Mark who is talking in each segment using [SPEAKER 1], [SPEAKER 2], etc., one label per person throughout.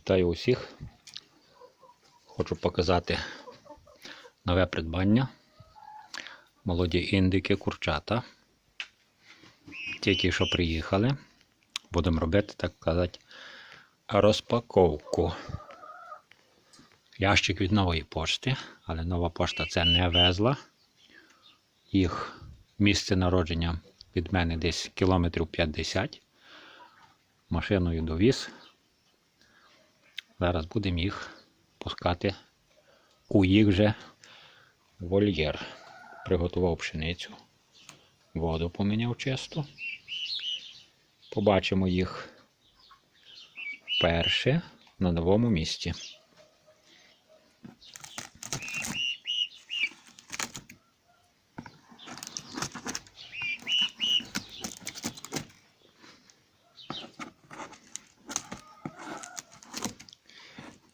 [SPEAKER 1] Вітаю усіх. Хочу показати нове придбання. Молоді індики, курчата. Тільки що приїхали. Будемо робити, так казати, розпаковку. Ящик від нової пошти, але нова пошта це не везла. Їх місце народження від мене десь кілометрів 50. Машиною довіз. Зараз будемо їх пускати у їх же вольєр. Приготував пшеницю, воду поміняв чисто. Побачимо їх перше на новому місці.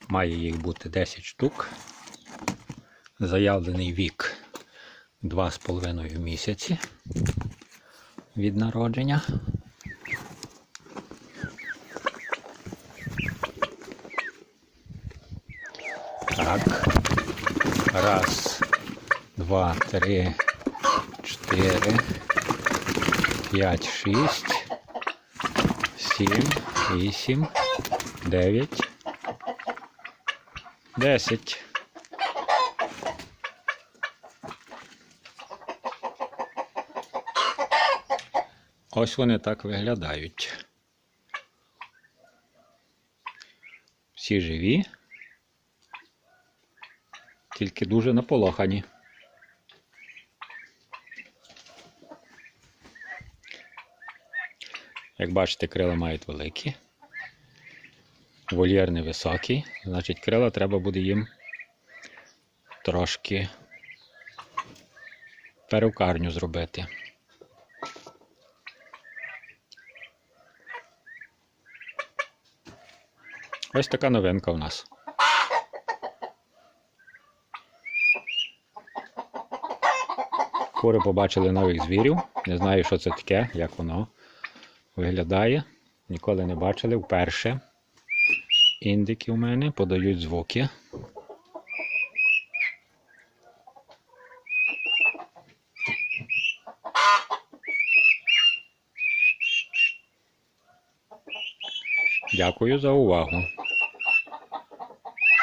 [SPEAKER 1] Має їх бути 10 штук. Заявлений вік 2,5 місяці від народження. Так. Раз, два, три, чотири, п'ять, шість, сім, вісім, дев'ять. Десять. Ось вони так виглядають. Всі живі, тільки дуже наполохані. Як бачите, крила мають великі. Вольєр невисокий, значить крила треба буде їм трошки перукарню зробити. Ось така новинка у нас. Кури побачили нових звірів. Не знаю, що це таке, як воно виглядає. Ніколи не бачили вперше. Індики у мене подають звуки. Дякую за увагу.